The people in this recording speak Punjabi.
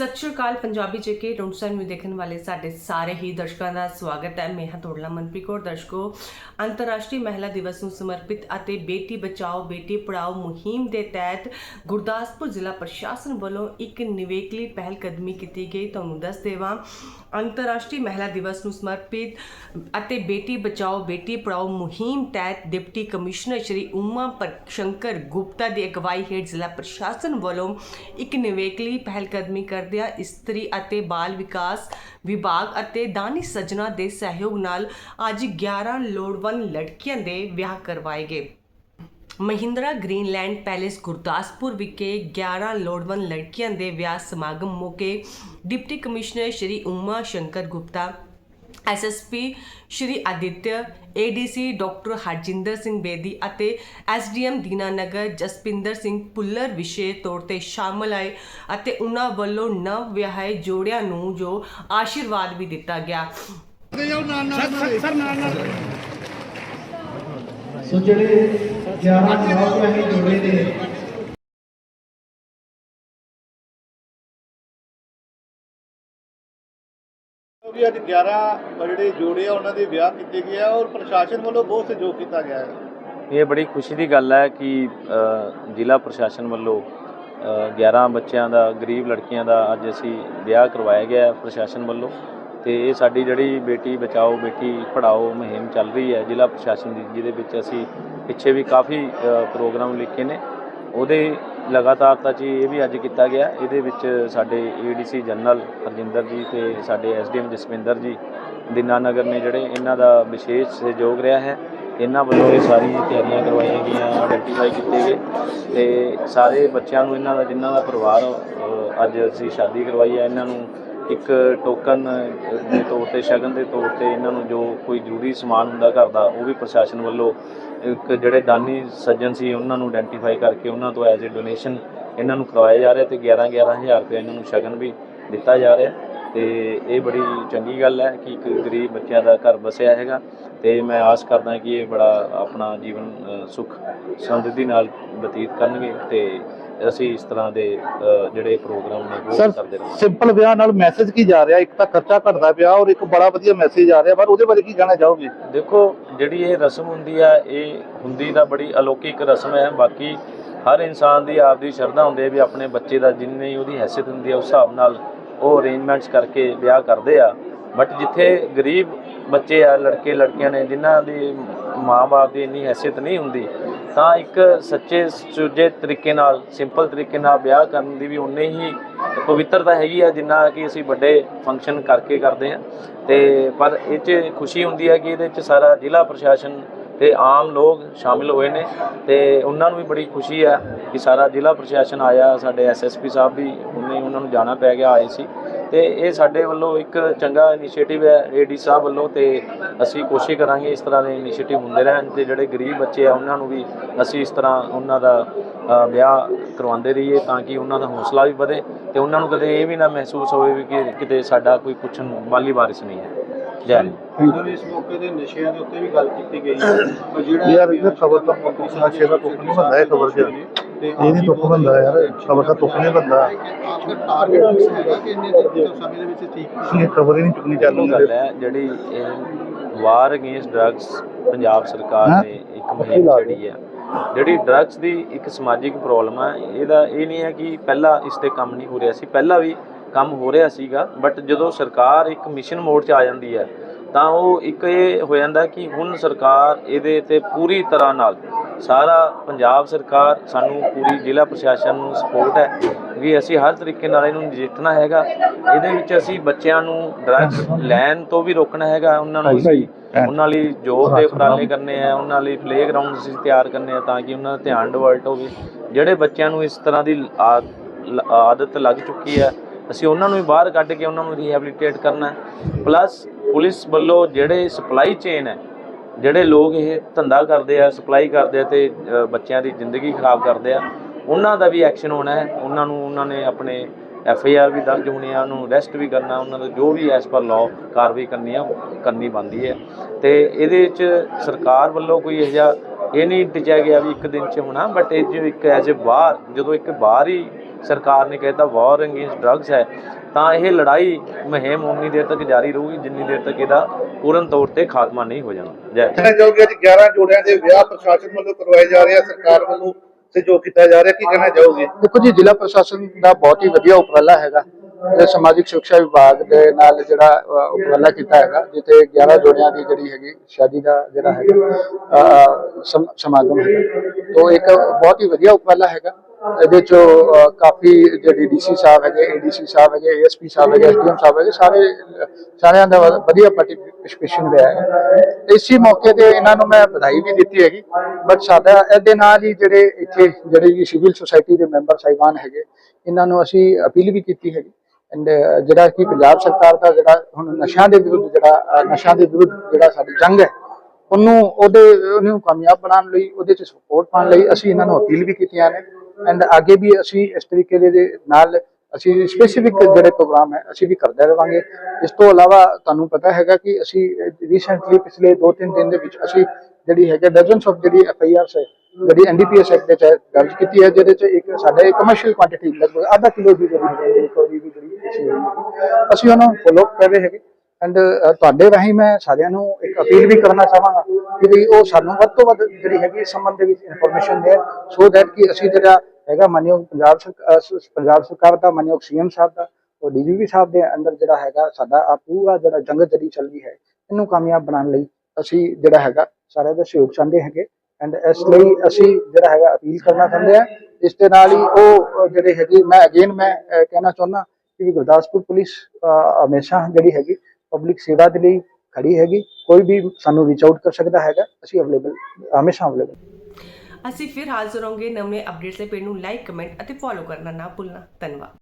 ਸਤਿ ਸ਼੍ਰੀ ਅਕਾਲ, ਪੰਜਾਬੀ ਜੇਕੇ ਰੌਂਸਰ ਨੂੰ ਦੇਖਣ ਵਾਲੇ ਸਾਡੇ ਸਾਰੇ ਹੀ ਦਰਸ਼ਕਾਂ ਦਾ ਸਵਾਗਤ ਹੈ। ਮੈਂ ਹਾਂ ਤੋੜਲਾ ਮਨਪ੍ਰੀਤ ਕੌਰ। ਦਰਸ਼ਕੋ, ਅੰਤਰਰਾਸ਼ਟਰੀ ਮਹਿਲਾ ਦਿਵਸ ਨੂੰ ਸਮਰਪਿਤ ਅਤੇ ਬੇਟੀ ਬਚਾਓ, ਬੇਟੀ ਪੜਾਓ ਮੁਹਿੰਮ ਦੇ ਤਹਿਤ ਗੁਰਦਾਸਪੁਰ ਜ਼ਿਲ੍ਹਾ ਪ੍ਰਸ਼ਾਸਨ ਵੱਲੋਂ ਇੱਕ ਨਿਵੇਕਲੀ ਪਹਿਲ ਕਦਮੀ ਕੀਤੀ ਗਈ। ਤੁਹਾਨੂੰ ਦੱਸ ਦੇਵਾਂ, ਅੰਤਰਰਾਸ਼ਟਰੀ ਮਹਿਲਾ ਦਿਵਸ ਨੂੰ ਸਮਰਪਿਤ ਅਤੇ ਬੇਟੀ ਬਚਾਓ, ਬੇਟੀ ਪੜਾਓ ਮੁਹਿੰਮ ਤਹਿਤ ਡਿਪਟੀ ਕਮਿਸ਼ਨਰ ਸ਼੍ਰੀ ਉਮਾ ਪਰ ਸ਼ੰਕਰ ਗੁਪਤਾ ਦੀ ਅਗਵਾਈ ਹੇਠ ਜ਼ਿਲ੍ਹਾ ਪ੍ਰਸ਼ਾਸਨ ਵੱਲੋਂ ਇੱਕ ਨਿਵੇਕਲੀ ਪਹਿਲ ਕਦਮੀ ਕਰਦਿਆਂ ਇਸਤਰੀ ਅਤੇ ਬਾਲ ਵਿਕਾਸ ਵਿਭਾਗ ਅਤੇ ਦਾਨੀ ਸੱਜਣਾ ਦੇ ਸਹਿਯੋਗ ਨਾਲ ਅੱਜ 11 ਲੋੜਵੰਦ ਲੜਕੀਆਂ ਦੇ ਵਿਆਹ ਕਰਵਾਏ ਗਏ। ਮਹਿੰਦਰਾ ਗ੍ਰੀਨਲੈਂਡ ਪੈਲੇਸ, ਗੁਰਦਾਸਪੁਰ ਵਿਖੇ 11 ਲੋੜਵੰਦ ਲੜਕੀਆਂ ਦੇ ਵਿਆਹ ਸਮਾਗਮ ਮੌਕੇ deputy commissioner Shri Uma Shankar Gupta SSP Shri Aditya ADC doctor Harjinder Singh Bedi ਅਤੇ ਐਸਡੀਐਮ ਦੀਨਾਨਗਰ ਜਸਪਿੰਦਰ ਸਿੰਘ ਪੁੱਲਰ ਵਿਸ਼ੇਸ਼ ਤੌਰ ਤੇ ਸ਼ਾਮਲ ਆਏ ਅਤੇ ਉਹਨਾਂ ਵੱਲੋਂ ਨਵ ਵਿਆਹੇ ਜੋੜਿਆਂ ਨੂੰ ਜੋ ਆਸ਼ੀਰਵਾਦ ਵੀ ਦਿੱਤਾ ਗਿਆ। ਸੋ ਜਿਹੜੇ 11 ਨੌਜਵਾਨ ਜੋੜੇ ਨੇ ਅੱਜ 11 ਜਿਹੜੇ ਜੋੜੇ ਆ ਉਹਨਾਂ ਦੇ ਵਿਆਹ ਕੀਤੇ ਗਏ ਆ ਔਰ ਪ੍ਰਸ਼ਾਸਨ ਵੱਲੋਂ ਬਹੁਤ ਸਹਿਯੋਗ ਕੀਤਾ ਗਿਆ ਹੈ। ਇਹ ਬੜੀ ਖੁਸ਼ੀ ਦੀ ਗੱਲ ਹੈ ਕਿ ਜ਼ਿਲ੍ਹਾ ਪ੍ਰਸ਼ਾਸਨ ਵੱਲੋਂ ਅ, 11 ਬੱਚਿਆਂ ਦਾ ਗਰੀਬ ਲੜਕੀਆਂ ਦਾ ਅੱਜ ਅਸੀਂ ਵਿਆਹ ਕਰਵਾਇਆ ਗਿਆ ਪ੍ਰਸ਼ਾਸਨ ਵੱਲੋਂ ਤੇ ਇਹ ਸਾਡੀ ਜਿਹੜੀ ਬੇਟੀ ਬਚਾਓ ਬੇਟੀ ਪੜਾਓ ਮੁਹਿੰਮ ਚੱਲ ਰਹੀ ਹੈ ਜ਼ਿਲ੍ਹਾ ਪ੍ਰਸ਼ਾਸਨ ਦੀ ਜਿਹਦੇ ਵਿੱਚ ਅਸੀਂ ਪਿੱਛੇ ਵੀ ਕਾਫੀ ਪ੍ਰੋਗਰਾਮ ਲਿਖੇ ਨੇ। ਉਹਦੇ ਲਗਾਤਾਰ ਤਾਂ 'ਚ ਇਹ ਵੀ ਅੱਜ ਕੀਤਾ ਗਿਆ। ਇਹਦੇ ਵਿੱਚ ਸਾਡੇ ਏਡੀਸੀ ਜਨਰਲ ਹਰਜਿੰਦਰ ਜੀ ਤੇ ਸਾਡੇ ਐਸਡੀਐਮ ਜਸਵਿੰਦਰ ਜੀ ਦੀਨਾਨਗਰ ਨੇ ਜਿਹੜੇ ਇਹਨਾਂ ਦਾ ਵਿਸ਼ੇਸ਼ ਸਹਿਯੋਗ ਰਿਹਾ ਹੈ। ਇਹਨਾਂ ਵੱਲੋਂ ਇਹ ਸਾਰੀ ਤਿਆਰੀਆਂ ਕਰਵਾਈਆਂ ਗਈਆਂ ਆਈਡੈਂਟੀਫਾਈ ਕੀਤੇ ਗਏ ਤੇ ਸਾਰੇ ਬੱਚਿਆਂ ਨੂੰ ਇਹਨਾਂ ਦਾ, ਜਿਨ੍ਹਾਂ ਦਾ ਪਰਿਵਾਰ ਅੱਜ ਅਸੀਂ ਸ਼ਾਦੀ ਕਰਵਾਈ ਹੈ, ਇਹਨਾਂ ਨੂੰ ਇੱਕ ਟੋਕਨ ਦੇ ਤੌਰ ਤੇ, ਸ਼ਗਨ ਦੇ ਤੌਰ ਤੇ ਇਹਨਾਂ ਨੂੰ ਜੋ ਕੋਈ ਜ਼ਰੂਰੀ ਸਮਾਨ ਹੁੰਦਾ ਘਰ ਦਾ, ਉਹ ਵੀ ਪ੍ਰਸ਼ਾਸਨ ਵੱਲੋਂ ਇੱਕ ਜਿਹੜੇ ਦਾਨੀ ਸੱਜਣ ਸੀ, ਉਹਨਾਂ ਨੂੰ ਆਇਡੈਂਟੀਫਾਈ ਕਰਕੇ ਉਹਨਾਂ ਤੋਂ ਐਜ਼ ਅ ਡੋਨੇਸ਼ਨ ਇਹਨਾਂ ਨੂੰ ਕਰਵਾਇਆ ਜਾ ਰਿਹਾ ਤੇ 11 11000 ਰੁਪਏ ਇਹਨਾਂ ਨੂੰ ਸ਼ਗਨ ਵੀ ਦਿੱਤਾ ਜਾ ਰਿਹਾ। ਤੇ ਇਹ ਬੜੀ ਚੰਗੀ ਗੱਲ ਹੈ ਕਿ ਇੱਕ ਗਰੀਬ ਬੱਚਿਆਂ ਦਾ ਘਰ ਵਸਿਆ ਹੈਗਾ ਤੇ ਮੈਂ ਆਸ ਕਰਦਾ ਕਿ ਇਹ ਬੜਾ ਆਪਣਾ ਜੀਵਨ ਸੁਖ ਸਮਰਿੱਧੀ ਨਾਲ ਬਤੀਤ ਕਰਨਗੇ ਤੇ ਅਸੀਂ ਇਸ ਤਰ੍ਹਾਂ ਦੇ ਜਿਹੜੇ ਪ੍ਰੋਗਰਾਮ ਨੇ ਉਹ ਕਰਦੇ ਰਹਾਂਗੇ। ਸਿੰਪਲ ਵਿਆਹ ਨਾਲ ਮੈਸੇਜ ਕੀ ਜਾ ਰਿਹਾ? ਇੱਕ ਤਾਂ ਖਰਚਾ ਘਟਦਾ ਪਿਆ ਔਰ ਇੱਕ ਬੜਾ ਵਧੀਆ ਮੈਸੇਜ ਆ ਰਿਹਾ। ਪਰ ਉਹਦੇ ਬਾਰੇ ਕੀ ਕਹਿਣਾ ਚਾਹੋਗੇ? ਦੇਖੋ ਜਿਹੜੀ ਇਹ ਰਸਮ ਹੁੰਦੀ ਆ ਇਹ ਹੁੰਦੀ ਤਾਂ ਬੜੀ ਅਲੌਕਿਕ ਰਸਮ ਹੈ। ਬਾਕੀ ਹਰ ਇਨਸਾਨ ਦੀ ਆਪਦੀ ਸ਼ਰਧਾ ਹੁੰਦੀ ਹੈ ਵੀ ਆਪਣੇ ਬੱਚੇ ਦਾ ਜਿੰਨੀ ਉਹਦੀ ਹੈਸੀਅਤ ਹੁੰਦੀ ਹੈ ਉਸ ਹਿਸਾਬ ਨਾਲ ਉਹ ਅਰੇਂਜਮੈਂਟਸ ਕਰਕੇ ਵਿਆਹ ਕਰਦੇ ਆ। ਬਟ ਜਿੱਥੇ ਗਰੀਬ ਬੱਚੇ ਆ, ਲੜਕੇ, ਲੜਕੀਆਂ ਨੇ, ਜਿਨ੍ਹਾਂ ਦੀ ਮਾਂ-ਬਾਪ ਦੀ ਇੰਨੀ ਹੈਸੀਅਤ ਨਹੀਂ ਹੁੰਦੀ, ਤਾਂ ਇੱਕ ਸੱਚੇ ਸੁਚੇ ਤਰੀਕੇ ਨਾਲ ਸਿੰਪਲ ਤਰੀਕੇ ਨਾਲ ਵਿਆਹ ਕਰਨ ਦੀ ਵੀ ਉਨੇ ਹੀ ਪਵਿੱਤਰਤਾ ਹੈਗੀ ਆ, ਜਿੰਨਾ ਕਿ ਅਸੀਂ ਵੱਡੇ ਫੰਕਸ਼ਨ ਕਰਕੇ ਕਰਦੇ ਆ। ਤੇ ਪਰ ਇਹ 'ਚ ਖੁਸ਼ੀ ਹੁੰਦੀ ਹੈ ਕਿ ਇਹਦੇ 'ਚ ਸਾਰਾ ਜ਼ਿਲ੍ਹਾ ਪ੍ਰਸ਼ਾਸਨ ਤੇ ਆਮ ਲੋਕ ਸ਼ਾਮਿਲ ਹੋਏ ਨੇ ਤੇ ਉਹਨਾਂ ਨੂੰ ਵੀ ਬੜੀ ਖੁਸ਼ੀ ਹੈ ਕਿ ਸਾਰਾ ਜ਼ਿਲ੍ਹਾ ਪ੍ਰਸ਼ਾਸਨ ਆਇਆ, ਸਾਡੇ ਐਸਐਸਪੀ ਸਾਹਿਬ ਵੀ, ਉਹਨੇ ਉਹਨਾਂ ਨੂੰ ਜਾਣਾ ਪੈ ਗਿਆ, ਆਏ ਸੀ। ਤੇ ਇਹ ਸਾਡੇ ਵੱਲੋਂ ਇੱਕ ਚੰਗਾ ਇਨੀਸ਼ੀਏਟਿਵ ਹੈ ਏਡੀ ਸਾਹਿਬ ਵੱਲੋਂ ਤੇ ਅਸੀਂ ਕੋਸ਼ਿਸ਼ ਕਰਾਂਗੇ ਇਸ ਤਰ੍ਹਾਂ ਦੇ ਇਨੀਸ਼ੀਏਟਿਵ ਹੁੰਦੇ ਰਹਿਣ ਤੇ ਜਿਹੜੇ ਗਰੀਬ ਬੱਚੇ ਆ, ਉਹਨਾਂ ਨੂੰ ਵੀ ਅਸੀਂ ਇਸ ਤਰ੍ਹਾਂ ਉਹਨਾਂ ਦਾ ਵਿਆਹ ਕਰਵਾਉਂਦੇ ਰਹੀਏ ਤਾਂ ਕਿ ਉਹਨਾਂ ਦਾ ਹੌਸਲਾ ਵੀ ਵਧੇ ਤੇ ਉਹਨਾਂ ਨੂੰ ਕਦੇ ਇਹ ਵੀ ਨਾ ਮਹਿਸੂਸ ਹੋਵੇ ਵੀ ਕਿ ਕਿਤੇ ਸਾਡਾ ਕੋਈ ਪੁੱਛਣ ਵਾਲੀ ਵਾਰਿਸ ਨਹੀਂ ਹੈ। ਜੈ ਹਿੰਦ ਸਰ ਇਸ ਮੌਕੇ ਤੇ ਨਸ਼ਿਆਂ ਦੇ ਉੱਤੇ ਵੀ ਗੱਲ ਕੀਤੀ ਗਈ ਹੈ। ਪਰ ਜਿਹੜਾ ਯਾਰ ਇਹ ਖਬਰ ਤਾਂ ਨਸ਼ੇ ਦਾ ਤੁੱਕ ਨਹੀਂ ਬੰਦਾ ਇਹ ਖਬਰ 'ਚ ਇਹ ਨਹੀਂ ਤੁੱਕ ਬੰਦਾ ਯਾਰ ਖਬਰ ਦਾ ਤੁੱਕ ਨਹੀਂ ਬੰਦਾ। ਆਖਰ ਟਾਰਗੇਟ ਫਿਕਸ ਹੈਗਾ ਕਿ ਇੰਨੇ ਦਿਨ ਸਮੇਂ ਦੇ ਵਿੱਚ ਠੀਕ ਇਹ ਖਬਰ ਹੀ ਨਹੀਂ ਚੁੱਕਣੀ ਉਹ ਚਾਲੂ ਗੱਲ ਹੈ ਜਿਹੜੀ ਇਹ ਵਾਰ ਅਗੇਂਸਟ ਡਰੱਗਸ ਪੰਜਾਬ ਸਰਕਾਰ? ਨੇ ਇੱਕ ਮੁਹਿੰਮ ਛੇੜੀ ਹੈ। ਜਿਹੜੀ ਡਰੱਗਸ ਦੀ ਇੱਕ ਸਮਾਜਿਕ ਪ੍ਰੋਬਲਮ ਹੈ ਇਹਦਾ ਇਹ ਨਹੀਂ ਹੈ ਕਿ ਪਹਿਲਾਂ ਇਸ ਤੇ ਕੰਮ ਨਹੀਂ ਹੋ ਰਿਹਾ ਸੀ। ਪਹਿਲਾਂ ਵੀ ਕੰਮ ਹੋ ਰਿਹਾ ਸੀਗਾ ਬਟ ਜਦੋਂ ਸਰਕਾਰ ਇੱਕ ਮਿਸ਼ਨ ਮੋਡ 'ਚ ਆ ਜਾਂਦੀ ਹੈ ਤਾਂ ਉਹ ਇੱਕ ਇਹ ਹੋ ਜਾਂਦਾ ਕਿ ਹੁਣ ਸਰਕਾਰ ਇਹਦੇ ਤੇ ਪੂਰੀ ਤਰ੍ਹਾਂ ਨਾਲ ਸਾਰਾ ਪੰਜਾਬ ਸਰਕਾਰ ਸਾਨੂੰ ਪੂਰੀ ਜ਼ਿਲ੍ਹਾ ਪ੍ਰਸ਼ਾਸਨ ਨੂੰ ਸਪੋਰਟ ਹੈ ਵੀ ਅਸੀਂ ਹਰ ਤਰੀਕੇ ਨਾਲ ਇਹਨੂੰ ਨਜਿੱਠਣਾ ਹੈਗਾ। ਇਹਦੇ ਵਿੱਚ ਅਸੀਂ ਬੱਚਿਆਂ ਨੂੰ ਡਰੱਗਸ ਲੈਣ ਤੋਂ ਵੀ ਰੋਕਣਾ ਹੈਗਾ ਉਹਨਾਂ ਨੂੰ ਉਹਨਾਂ ਲਈ ਜੋਬ ਦੇ ਉਪਰਾਲੇ ਕਰਨੇ ਆ ਉਹਨਾਂ ਲਈ ਪਲੇਗਰਾਉਂਡ ਅਸੀਂ ਤਿਆਰ ਕਰਨੇ ਆ ਤਾਂ ਕਿ ਉਹਨਾਂ ਦਾ ਧਿਆਨ ਡਿਵਰਟ ਹੋਵੇ। ਜਿਹੜੇ ਬੱਚਿਆਂ ਨੂੰ ਇਸ ਤਰ੍ਹਾਂ ਦੀ ਆਦਤ ਲੱਗ ਚੁੱਕੀ ਹੈ ਅਸੀਂ ਉਹਨਾਂ ਨੂੰ ਵੀ ਬਾਹਰ ਕੱਢ ਕੇ ਉਹਨਾਂ ਨੂੰ ਰੀਹੈਬਿਲਿਟੇਟ ਕਰਨਾ ਪਲੱਸ ਪੁਲਿਸ ਵੱਲੋਂ ਜਿਹੜੇ ਸਪਲਾਈ ਚੇਨ ਹੈ, ਜਿਹੜੇ ਲੋਕ ਇਹ ਧੰਦਾ ਕਰਦੇ ਆ ਸਪਲਾਈ ਕਰਦੇ ਆ ਤੇ ਬੱਚਿਆਂ ਦੀ ਜ਼ਿੰਦਗੀ ਖਰਾਬ ਕਰਦੇ ਆ, ਉਹਨਾਂ ਦਾ ਵੀ ਐਕਸ਼ਨ ਹੋਣਾ ਹੈ। ਉਹਨਾਂ ਨੂੰ, ਉਹਨਾਂ ਨੇ ਆਪਣੇ ਐਫ ਆਈ ਆਰ ਵੀ ਦਰਜ ਹੋਣੀ ਆ, ਉਹਨੂੰ ਅਰੈਸਟ ਵੀ ਕਰਨਾ, ਉਹਨਾਂ ਦਾ ਜੋ ਵੀ ਐਸ ਪਰ ਲਾਅ ਕਾਰਵਾਈ ਕਰਨੀ ਆ, ਉਹ ਕਰਨੀ ਬਣਦੀ ਹੈ। ਤੇ ਇਹਦੇ ਵਿੱਚ ਸਰਕਾਰ ਵੱਲੋਂ ਕੋਈ ਇਹੋ ਜਿਹਾ ਇਹ ਨਹੀਂ ਟਿਚਿਆ ਗਿਆ ਵੀ ਇੱਕ ਦਿਨ 'ਚ ਹੋਣਾ ਬਟ ਇਹ ਜੋ ਇੱਕ ਐਜ਼ ਅ ਵਾਰ ਜਦੋਂ ਇੱਕ ਵਾਰ ਹੀ ਸਰਕਾਰ ਨੇ ਕਹਿਤਾ ਵਾਰ ਅਗੇਂਸਟ ਡਰੱਗਸ ਹੈ ਤਾਂ ਇਹ ਲੜਾਈ ਮੁਹਿੰਮ ਉਨੀ ਦੇਰ ਤੱਕ ਜਾਰੀ ਰਹੂਗੀ ਜਿੰਨੀ ਦੇਰ ਤੱਕ ਇਹਦਾ ਪੂਰਨ ਤੌਰ ਤੇ ਖਾਤਮਾ ਨਹੀਂ ਹੋ ਜਾਣਾ। ਜੈ। ਕਹਿਣਾ ਚਾਹੋਗੇ ਅੱਜ 11 ਜੋੜਿਆਂ ਦੇ ਵਿਆਹ ਪ੍ਰਸ਼ਾਸਨ ਵੱਲੋਂ ਕਰਵਾਏ ਜਾ ਰਹੇ ਆ ਸਰਕਾਰ ਵੱਲੋਂ ਸਹਿਯੋਗ ਕੀਤਾ ਜਾ ਰਿਹਾ ਕੀ ਕਹਿਣਾ ਚਾਹੋਗੇ? ਦੇਖੋ ਜੀ ਜ਼ਿਲ੍ਹਾ ਪ੍ਰਸ਼ਾਸਨ ਦਾ ਬਹੁਤ ਹੀ ਵਧੀਆ ਉਪਰਾਲਾ ਹੈਗਾ। ਇਹ ਸਮਾਜਿਕ ਸੁਰੱਖਿਆ ਵਿਭਾਗ ਦੇ ਨਾਲ ਜਿਹੜਾ ਅ, ਉਪਰਾਲਾ ਕੀਤਾ ਹੈਗਾ ਜਿੱਥੇ 11 ਜੋੜਿਆਂ ਦੀ ਜਿਹੜੀ ਹੈਗੀ ਸ਼ਾਦੀ ਦਾ ਜਿਹੜਾ ਹੈਗਾ ਸਮਾਗਮ ਹੈਗਾ। ਤੋਂ ਇੱਕ ਬਹੁਤ ਹੀ ਵਧੀਆ ਉਪਰਾਲਾ ਹੈਗਾ। ਇਹਦੇ ਚ ਕਾਫੀ ਜਿਹੜੇ ਡੀਸੀ ਸਾਹਿਬ ਹੈਗੇ ਏਡੀਸੀ ਸਾਹਿਬ ਹੈਗੇ ਏਐਸਪੀ ਸਾਹਿਬ ਹੈਗੇ ਐਸਡੀਐਮ ਸਾਹਿਬ ਹੈਗੇ ਸਾਰੇ ਸਾਰਿਆਂ ਦਾ ਵਧੀਆ ਪਾਰਟਿਸਿਪੇਸ਼ਨ ਰਿਹਾ ਹੈ ਇਸੇ ਮੌਕੇ ਤੇ ਇਹਨਾਂ ਨੂੰ ਮੈਂ ਵਧਾਈ ਵੀ ਦਿੱਤੀ ਹੈਗੀ ਬਟ ਸਾਡਾ ਇਹਦੇ ਨਾਲ ਹੀ ਜਿਹੜੇ ਇੱਥੇ ਜਿਹੜੇ ਸਿਵਲ ਸੁਸਾਇਟੀ ਦੇ ਮੈਂਬਰ ਸਾਹਿਬਾਨ ਹੈਗੇ ਇਹਨਾਂ ਨੂੰ ਅਸੀਂ ਅਪੀਲ ਵੀ ਕੀਤੀ ਹੈਗੀ Uh, ਜਿਹੜਾ ਕਿ ਪੰਜਾਬ ਸਰਕਾਰ ਦਾ ਜਿਹੜਾ ਹੁਣ ਨਸ਼ਿਆਂ ਦੇ ਵਿਰੁੱਧ ਜਿਹੜਾ ਨਸ਼ਿਆਂ ਦੇ ਵਿਰੁੱਧ ਜਿਹੜਾ ਸਾਡੀ ਜੰਗ ਹੈ, ਉਹਨੂੰ, ਉਹਦੇ, ਉਹਨੂੰ ਕਾਮਯਾਬ ਬਣਾਉਣ ਲਈ, ਉਹਦੇ ਚ ਸਪੋਰਟ ਪਾਉਣ ਲਈ ਅਸੀਂ ਇਹਨਾਂ ਨੂੰ ਅਪੀਲ ਵੀ ਕੀਤੀਆਂ ਨੇ। ਐਂਡ ਅੱਗੇ ਵੀ ਅਸੀਂ ਇਸ ਤਰੀਕੇ ਦੇ ਨਾਲ ਅਸੀਂ ਸਪੈਸੀਫਿਕ ਜਿਹੜੇ ਪ੍ਰੋਗਰਾਮ ਹੈ, ਅਸੀਂ ਵੀ ਕਰਦੇ ਰਵਾਂਗੇ। ਇਸ ਤੋਂ ਇਲਾਵਾ ਤੁਹਾਨੂੰ ਪਤਾ ਹੈਗਾ ਕਿ ਅਸੀਂ ਰੀਸੈਂਟਲੀ ਪਿਛਲੇ 2-3 ਦਿਨ ਦੇ ਵਿੱਚ ਅਸੀਂ ਜਿਹੜੀ ਹੈਗਾ ਡਜ਼ਨਸ ਆਫ ਜਿਹੜੀ ਐਫ ਆਈ ਆਰਸ ਹੈ ਜਿਹੜੀ ਐਨਡੀਪੀਐਸ ਐਕਟ ਦੇ ਤਹਿਤ ਦਰਜ ਕੀਤੀ ਹੈ, ਜਿਹਦੇ ਚ ਇੱਕ ਸਾਡੇ ਕਮਰਸ਼ੀਅਲ ਕੁਆਂਟੀਟੀ ਲਗਭਗ ਆਧਾ ਕਿਲੋ ਦੀ ਜਿਹੜੀ ਰਿਕਵਰੀ ਵੀ ਜਿਹੜੀ ਅਸੀਂ ਹੋਈ ਹੈ। ਅਸੀਂ ਫੋਲੋ ਕਰ ਰਹੇ ਹੈਗੇ ਐਂਡ ਤੁਹਾਡੇ ਰਾਹੀਂ ਮੈਂ ਸਾਰਿਆਂ ਨੂੰ ਇੱਕ ਅਪੀਲ ਵੀ ਕਰਨਾ ਚਾਹਾਂਗਾ ਕਿ ਵੀ ਉਹ ਸਾਨੂੰ ਵੱਧ ਤੋਂ ਵੱਧ ਜਿਹੜੀ ਹੈਗੀ ਇਸ ਸੰਬੰਧ ਦੇ ਵਿੱਚ ਇਨਫੋਰਮੇਸ਼ਨ ਦੇਣ ਸੋ ਦੈਟ ਕਿ ਅਸੀਂ ਜਿਹੜਾ ਹੈਗਾ ਮਾਨਯੋਗ ਪੰਜਾਬ ਸਰਕਾਰ ਪੰਜਾਬ ਸਰਕਾਰ ਦਾ, ਮਾਨਯੋਗ ਸੀਐਮ ਸਾਹਿਬ ਦਾ, ਉਹ ਡੀਜੀਪੀ ਸਾਹਿਬ ਦੇ ਅੰਦਰ ਜਿਹੜਾ ਹੈਗਾ, ਸਾਡਾ ਆ ਪੂਰਾ ਜਿਹੜਾ ਜੰਗ ਜਿਹੜੀ ਚੱਲ ਰਹੀ ਹੈ, ਇਹਨੂੰ ਕਾਮਯਾਬ ਬਣਾਉਣ ਲਈ ਅਸੀਂ ਜਿਹੜਾ ਹੈਗਾ, ਸਾਰਿਆਂ ਦਾ ਸਹਿਯੋਗ ਚਾਹੁੰਦੇ ਹੈਗੇ ਐਂਡ ਇਸ ਲਈ ਅਸੀਂ ਜਿਹੜਾ ਹੈਗਾ ਅਪੀਲ ਕਰਨਾ ਚਾਹੁੰਦੇ ਆ ਇਸ ਦੇ ਨਾਲ ਹੀ ਉਹ ਜਿਹੜੇ ਹੈਗੀ, ਮੈਂ ਅਗੇਨ ਮੈਂ ਕਹਿਣਾ ਚਾਹੁੰਦਾ ਕਿ ਗੁਰਦਾਸਪੁਰ ਪੁਲਿਸ ਹਮੇਸ਼ਾ ਜਿਹੜੀ ਹੈਗੀ ਪਬਲਿਕ ਸੇਵਾ ਦੇ ਲਈ ਖੜੀ ਹੈਗੀ। ਕੋਈ ਵੀ ਸਾਨੂੰ ਰੀਚ ਆਊਟ ਕਰ ਸਕਦਾ ਹੈਗਾ। ਅਸੀਂ ਅਵੇਲੇਬਲ ਹਮੇਸ਼ਾ ਅਵੇਲੇਬਲ ਅਸੀਂ ਫਿਰ ਹਾਜ਼ਰ ਹੋਵਾਂਗੇ। ਨਵੇਂ ਅਪਡੇਟਸ ਲਈ ਪੇਜ ਨੂੰ ਲਾਈਕ ਕਮੈਂਟ ਅਤੇ ਫੋਲੋ ਕਰਨਾ ਨਾ ਭੁੱਲਣਾ। ਧੰਨਵਾਦ।